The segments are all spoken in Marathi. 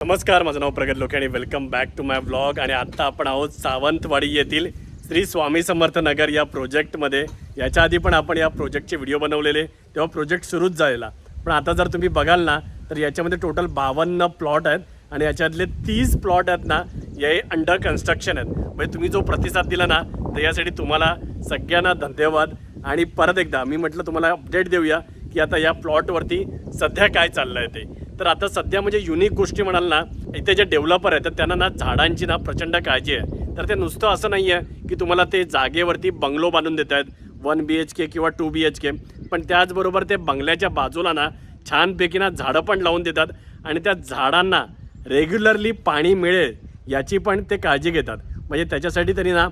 नमस्कार माझं नाव प्रगत लोके आणि welcome back to my blog आणि आत्ता आपण आहोत सावंतवाडी येथील श्री स्वामी समर्थ नगर या प्रोजेक्टमध्ये याच्या आधी पण आपण या प्रोजेक्टचे व्हिडिओ बनवलेले. तेव्हा प्रोजेक्ट सुरूच झालेला. पण आता जर तुम्ही बघाल ना तर याच्यामध्ये टोटल बावन्न प्लॉट आहेत. आणि याच्यातले तीस प्लॉट आहेत ना हे अंडर कन्स्ट्रक्शन आहेत. म्हणजे तुम्ही जो प्रतिसाद दिला ना तर यासाठी तुम्हाला सगळ्यांना धन्यवाद. आणि परत एकदा मी म्हटलं तुम्हाला अपडेट देऊया की आता या प्लॉटवरती सध्या काय चाललं आहे ते. तर आता सध्या म्हणजे युनिक गोष्टी म्हणाल ना इथे जे डेव्हलपर आहेत तर त्यांना ना झाडांची ना प्रचंड काळजी आहे. तर ते नुसतं असं नाही आहे की तुम्हाला ते जागेवरती बंगलो बांधून देत आहेत वन बी एच के किंवा टू बी एच के पण त्याचबरोबर ते बंगल्याच्या बाजूला ना छानपैकी ना झाडं पण लावून देतात आणि त्या झाडांना रेग्युलरली पाणी मिळेल याची पण ते काळजी घेतात. म्हणजे त्याच्यासाठी तरी ना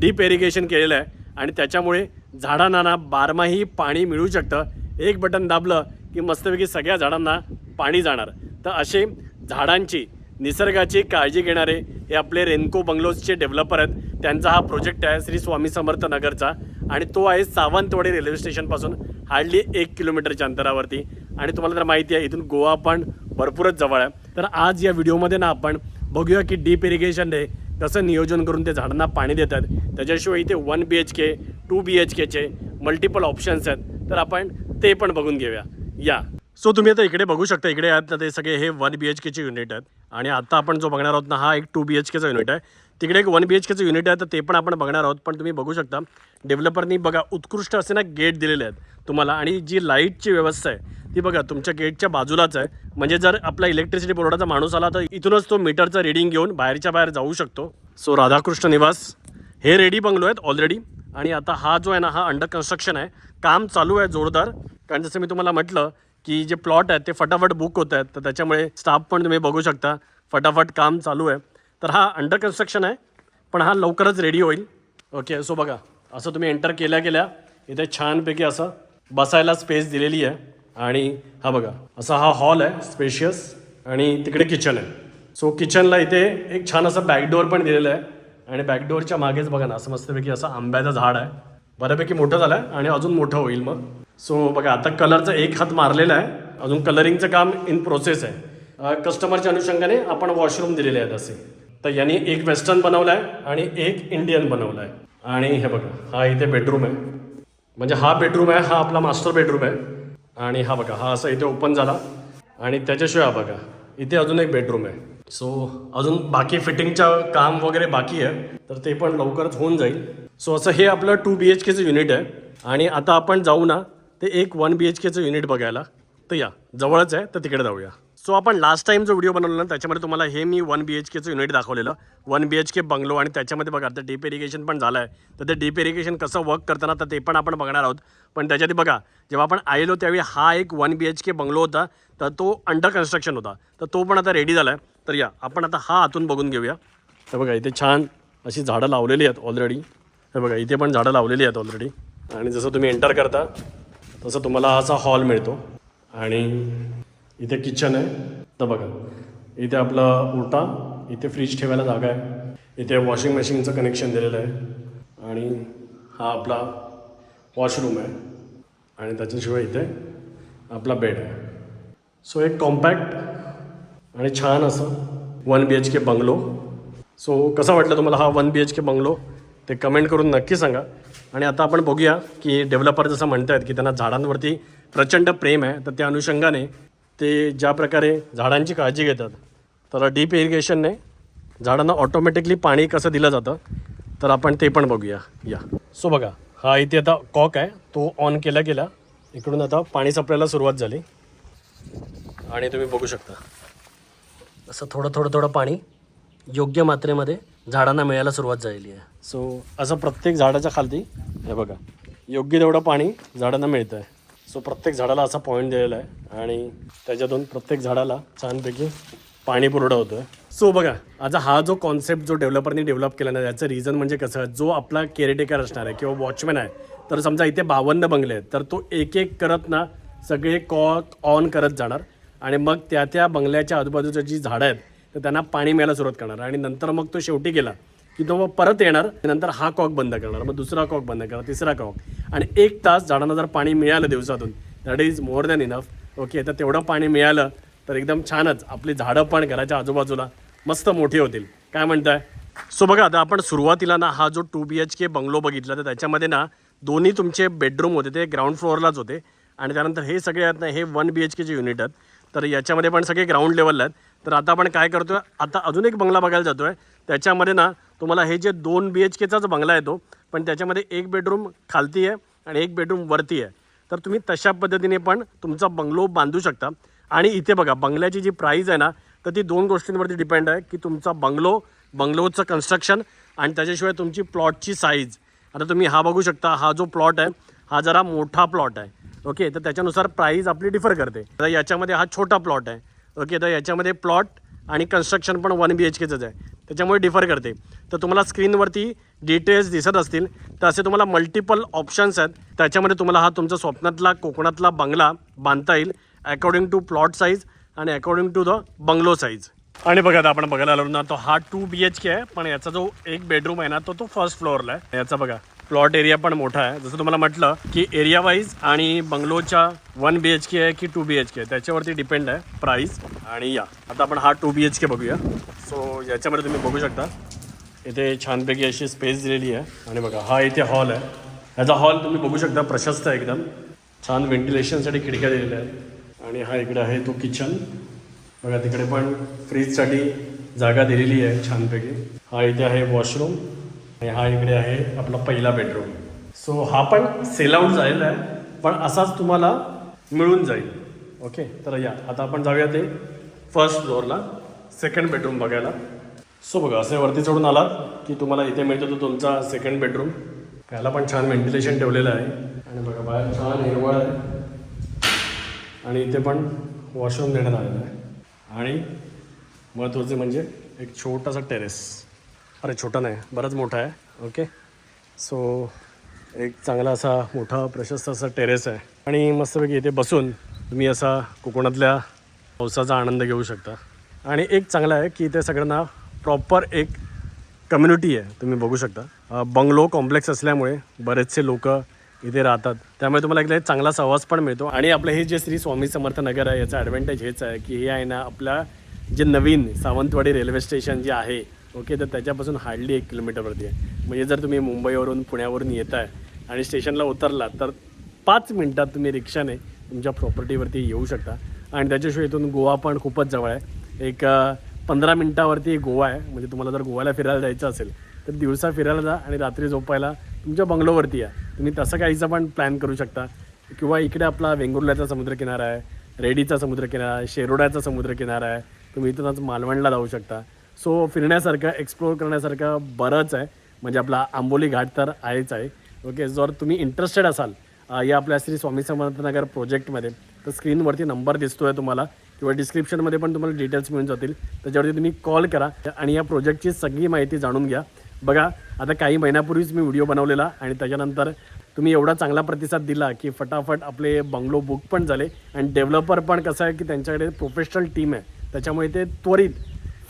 डीप इरिगेशन केलेलं आहे आणि त्याच्यामुळे झाडांना ना बारमाही पाणी मिळू शकतं. एक बटन दाबलं की मस्तपैकी सगळ्या झाडांना पाणी जाणार. तर असे झाडांची निसर्गाची काळजी घेणारे हे आपले रेनको बंगलोजचे डेव्हलपर आहेत. त्यांचा हा प्रोजेक्ट आहे श्री स्वामी समर्थ नगरचा आणि तो आहे सावंतवाडी रेल्वे स्टेशनपासून हार्डली एक किलोमीटरच्या अंतरावरती. आणि तुम्हाला तर माहिती आहे इथून गोवा पण भरपूरच जवळ आहे. तर आज या व्हिडिओमध्ये ना आपण बघूया की डीप इरिगेशनने कसं नियोजन करून ते झाडांना पाणी देतात त्याच्याशिवाय इथे one B H K two B H केचे मल्टिपल ऑप्शन्स आहेत. तर आपण ते पण बघून घेऊया. या. सो तुम्ही आता इकडे बघू शकता इकडे आहेत ना ते सगळे हे वन बी एच केचे युनिट आहेत. आणि आता आपण जो बघणार आहोत ना हा एक टू बी एच केचा युनिट आहे. तिकडे एक वन बी एच केचं युनिट आहे तर ते पण आपण बघणार आहोत. पण तुम्ही बघू शकता डेव्हलपरनी बघा उत्कृष्ट असे ना गेट दिलेले आहेत तुम्हाला. आणि जी लाईटची व्यवस्था आहे ती बघा तुमच्या गेटच्या बाजूलाच आहे. म्हणजे जर आपला इलेक्ट्रिसिटी बोर्डाचा माणूस आला तर इथूनच तो मीटरचं रिडिंग घेऊन बाहेरच्या बाहेर जाऊ शकतो. सो राधाकृष्ण निवास. हे रेडी बंगलो आहेत ऑलरेडी आणि आता हा जो आहे ना हा अंडर कन्स्ट्रक्शन आहे. काम चालू आहे जोरदार. कारण जसं मी तुम्हाला म्हटलं की जे प्लॉट आहेत ते फटाफट बुक होत आहेत. तर त्याच्यामुळे स्टाफ पण तुम्ही बघू शकता. फटाफट काम चालू आहे. तर हा अंडर कन्स्ट्रक्शन आहे. पण हा लवकरच रेडी होईल. ओके सो बघा. असं तुम्ही एंटर केल्या केल्या इथे छानपैकी असं बसायला स्पेस दिलेली आहे. आणि हा बघा. असा हा हॉल आहे स्पेशियस आणि तिकडे किचन आहे. सो किचनला इथे एक छान असं बॅकडोअर पण दिलेलं आहे. आणि बॅकडोअरच्या मागेच बघा ना असं मस्तपैकी असं आंब्याचं झाड आहे. बऱ्यापैकी मोठं झालं आहे. आणि अजून मोठं होईल मग. सो बघा आता कलरचा एक हात मारलेला आहे. अजून कलरिंगचं काम इन प्रोसेस आहे. कस्टमरच्या अनुषंगाने आपण वॉशरूम दिलेले आहेत असे. तर यांनी एक वेस्टर्न बनवलं आहे आणि एक इंडियन बनवलं आहे आणि हे बघा हा इथे बेडरूम आहे. म्हणजे हा बेडरूम आहे हा आपला मास्टर बेडरूम आहे. आणि हा बघा हा असा इथे ओपन झाला. आणि त्याच्याशिवाय हा बघा इथे अजून एक बेडरूम आहे. सो अजून बाकी फिटिंगचं काम वगैरे बाकी आहे. तर ते पण लवकरच होऊन जाईल. सो असं हे आपलं टू बी एच केचं युनिट आहे. आणि आता आपण जाऊ ना ते एक वन बी एच केचं युनिट बघायला. तर या जवळच आहे तर तिकडे जाऊया. सो आपण लास्ट टाइम जो व्हिडिओ बनवला ना त्याच्यामध्ये तुम्हाला हे मी वन बी एच केचं युनिट दाखवलेलं. One B H K bungalow आणि त्याच्यामध्ये बघा आता डीप इरिगेशन पण झालं आहे तर ते डीप इरिगेशन कसं वर्क करताना तर ते पण आपण बघणार आहोत. पण त्याच्यात बघा जेव्हा आपण आलेलो त्यावेळी हा एक one B H K bungalow होता तर तो अंडर कन्स्ट्रक्शन होता. तर तो पण आता रेडी झाला आहे तर या आपण आता हा आतून बघून घेऊया. तर बघा इथे छान अशी झाडं लावलेली आहेत ऑलरेडी तर बघा इथे पण झाडं लावलेली आहेत ऑलरेडी आणि जसं तुम्ही एंटर करता तसं तुम्हाला असा हॉल मिळतो. आणि इथे किचन आहे. तर बघा इथे आपला ओटा इथे फ्रीज ठेवायला जागा आहे. इथे वॉशिंग मशीनचं कनेक्शन दिलेलं आहे. आणि हा आपला वॉशरूम आहे. आणि त्याच्याशिवाय इथे आपला बेड आहे. सो एक कॉम्पॅक्ट आणि छान असं one B H K bungalow so कसा वाटलं तुम्हाला हा one B H K bungalow ते कमेंट करून नक्की सांगा. आणि आता आपण बघूया की डेव्हलपर जसं म्हणत आहेत की त्यांना झाडांवरती प्रचंड प्रेम आहे तर त्या अनुषंगाने ते ज्या प्रकारे झाडांची काळजी घेतात तर डीप इरिगेशनने झाडांना ऑटोमॅटिकली पाणी कसं दिलं जातं तर आपण ते पण बघूया. या. सो बघा हा इथे आता कॉक आहे तो ऑन केला गेला इकडून आता पाणी सापडायला सुरुवात झाली. आणि तुम्ही बघू शकता. असं थोडं थोडं थोडं पाणी योग्य मात्रेमध्ये झाडांना मिळायला सुरुवात झालेली आहे. सो असं प्रत्येक झाडाच्या खालती हे बघा योग्य तेवढं पाणी झाडांना मिळतं आहे सो प्रत्येक झाडाला असा पॉईंट दिलेला आहे आणि त्याच्यातून प्रत्येक झाडाला छानपैकी पाणी पुरवठा होतो आहे सो बघा आता हा जो कॉन्सेप्ट जो डेव्हलपरनी डेव्हलप केला ना त्याचं रिझन म्हणजे कसं जो आपला केअरटेकर असणार आहे किंवा वॉचमॅन आहे तर समजा इथे बावन्न बंगले आहेत तर तो एक एक करत ना सगळे कॉक ऑन करत जाणार. आणि मग त्या त्या बंगल्याच्या आजूबाजूच्या जी झाडं आहेत तर त्यांना पाणी मिळायला सुरुवात करणार. आणि नंतर मग तो शेवटी गेला की तो मग परत येणार नंतर हा कॉक बंद करणार मग दुसरा कॉक बंद करणार तिसरा कॉक. आणि एक तास झाडांना जर पाणी मिळालं दिवसातून that is more than enough okay तर तेवढं पाणी मिळालं तर एकदम छानच. आपली झाडं पण घराच्या आजूबाजूला मस्त मोठी होतील. काय म्हणताय? सो बघा आता आपण सुरुवातीला ना हा जो two B H K bungalow बघितला तर त्याच्यामध्ये ना दोन्ही तुमचे बेडरूम होते ते ग्राउंड फ्लोअरलाच होते. आणि त्यानंतर हे सगळे आहेत ना हे वन बी एच केचे युनिट आहेत. तर याच्यामध्ये पण सगळे ग्राउंड लेवलला आहेत. तर आता आपण काय करतोय आता अजून एक बंगला बघायला जातोय. त्याच्यामध्ये ना तुम्हाला हे जे दोन बी एच केचाच बंगला येतो पण त्याच्यामध्ये एक बेडरूम खालती आहे आणि एक बेडरूम वरती आहे. तर तुम्ही तशा पद्धतीने पण तुमचा बंगलो बांधू शकता. आणि इथे बघा बंगल्याची जी प्राईज आहे ना तर ती दोन गोष्टींवरती डिपेंड आहे की तुमचा बंगलो बंगलोचं कन्स्ट्रक्शन आणि त्याच्याशिवाय तुमची प्लॉटची साईज आता तुम्ही हा बघू शकता हा जो प्लॉट आहे हा जरा मोठा प्लॉट आहे. ओके तर त्याच्यानुसार प्राईज आपली डिफर करते. तर याच्यामध्ये हा छोटा प्लॉट आहे. ओके तर याच्यामध्ये प्लॉट आणि कन्स्ट्रक्शन पण वन बी एच केचंच आहे. त्याच्यामुळे डिफर करते. तर तुम्हाला स्क्रीनवरती डिटेल्स दिसत असतील तर असे तुम्हाला मल्टिपल ऑप्शन्स आहेत. त्याच्यामध्ये तुम्हाला हा तुमचा स्वप्नातला कोकणातला बंगला बांधता येईल अकॉर्डिंग टू प्लॉट साईज आणि according to the bungalow size आणि बघा आता आपण बघायला आलो ना तो हा टू बी एच के आहे पण याचा जो एक बेडरूम आहे ना तो तो फर्स्ट फ्लोअरला आहे. याचा बघा. प्लॉट एरिया पण मोठा आहे. जसं तुम्हाला म्हटलं की एरिया वाईज आणि बंगलोच्या वन बी एच के आहे की टू बी एच के आहे त्याच्यावरती डिपेंड आहे प्राईस आणि या आता आपण हा टू बी एच के बघूया. सो याच्यामध्ये तुम्ही बघू शकता. इथे छानपैकी अशी स्पेस दिलेली आहे. आणि बघा हा इथे हॉल आहे. ह्याचा हॉल तुम्ही बघू शकता प्रशस्त आहे एकदम. छान व्हेंटिलेशनसाठी खिडक्या दिलेल्या आहेत. आणि हा इकडे आहे तो किचन बघा तिकडे पण फ्रीजसाठी जागा दिलेली आहे छानपैकी. हा इथे आहे वॉशरूम आणि हा इकडे आहे आपला पहिला बेडरूम सो हा पण सेल आउट झालेला आहे पण असाच तुम्हाला मिळून जाईल. ओके तर या आता आपण जाऊया ते फर्स्ट फ्लोअरला सेकंड बेडरूम बघायला. सो बघा असे वरती चढून आलात की तुम्हाला इथे मिळतो तो तुमचा सेकंड बेडरूम त्याला पण छान व्हेंटिलेशन ठेवलेलं आहे. आणि बघा बाहेर छान हिरवळ आहे. आणि इथे पण वॉशरूम देण्यात आलेलं आहे. आणि महत्त्वाचे म्हणजे एक छोटासा टेरेस अरे छोटा नाही बराच मोठा आहे. ओके सो एक चांगला असा मोठा प्रशस्त असा टेरेस आहे. आणि मस्तपैकी इथे बसून तुम्ही असा कोकणातल्या पावसाचा आनंद घेऊ शकता. आणि एक चांगला आहे की इथे सगळ्यांना प्रॉपर एक कम्युनिटी आहे तुम्ही बघू शकता. बंगलो कॉम्प्लेक्स असल्यामुळे बरेचसे लोक इथे राहतात. त्यामुळे तुम्हाला एक चांगला सहवास पण मिळतो. आणि आपलं हे जे श्री स्वामी समर्थ नगर आहे याचा ॲडव्हान्टेज हेच आहे की हे आहे ना आपल्या जे नवीन सावंतवाडी रेल्वे स्टेशन जे आहे ओके तर त्याच्यापासून हार्डली एक किलोमीटरवरती आहे. म्हणजे जर तुम्ही मुंबईवरून पुण्यावरून येत आहे आणि स्टेशनला उतरला तर पाच मिनटात तुम्ही रिक्षाने तुमच्या प्रॉपर्टीवरती येऊ शकता. आणि त्याच्याशिवाय इथून गोवा पण खूपच जवळ आहे. एक पंधरा मिनटावरती गोवा आहे. म्हणजे तुम्हाला जर गोव्याला फिरायला जायचं असेल तर दिवसा फिरायला जा आणि रात्री झोपायला तुमच्या बंगलोवरती या. तुम्ही तसं काहीचा पण प्लॅन करू शकता. किंवा इकडे आपला वेंगुर्ल्याचा समुद्रकिनारा आहे रेडीचा समुद्रकिनारा आहे शेरोड्याचा समुद्रकिनारा आहे. तुम्ही इथूनच मालवणला जाऊ शकता. सो फिरण्यासारखं एक्सप्लोअर करण्यासारखं बरंच आहे. म्हणजे आपला आंबोली घाट तर आहेच आहे. ओके जर तुम्ही इंटरेस्टेड असाल या आपल्या श्री स्वामी समर्थनगर प्रोजेक्टमध्ये तर स्क्रीनवरती नंबर दिसतो आहे तुम्हाला किंवा डिस्क्रिप्शनमध्ये पण तुम्हाला डिटेल्स मिळून जातील. त्याच्यावरती तुम्ही कॉल करा आणि या प्रोजेक्टची सगळी माहिती जाणून घ्या. बघा आता काही महिन्यापूर्वीच मी व्हिडिओ बनवलेला आणि त्याच्यानंतर तुम्ही एवढा चांगला प्रतिसाद दिला की फटाफट आपले बंगलो बुक पण झाले आणि डेव्हलपर पण कसं आहे की त्यांच्याकडे प्रोफेशनल टीम आहे. त्याच्यामुळे ते त्वरित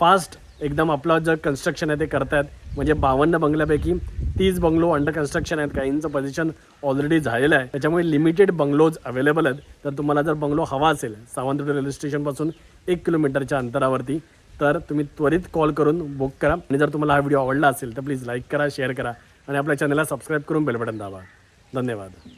फास्ट एकदम आपलं जर कन्स्ट्रक्शन आहे ते करतायत. म्हणजे बावन्न बंगल्यापैकी तीस बंगलो अंडर कन्स्ट्रक्शन आहेत. काहींचं पोझिशन ऑलरेडी झालेलं आहे. त्याच्यामुळे लिमिटेड बंगलोज अवेलेबल आहेत. तर तुम्हाला जर बंगलो हवा असेल सावंतवाडी रेल्वे स्टेशनपासून एक किलोमीटरच्या अंतरावरती तर तुम्ही त्वरित कॉल करून बुक करा. आणि जर तुम्हाला हा व्हिडिओ आवडला असेल तर प्लीज लाईक करा शेअर करा. आणि आपल्या चॅनलला सबस्क्राईब करून बेलबटन दाबा. धन्यवाद.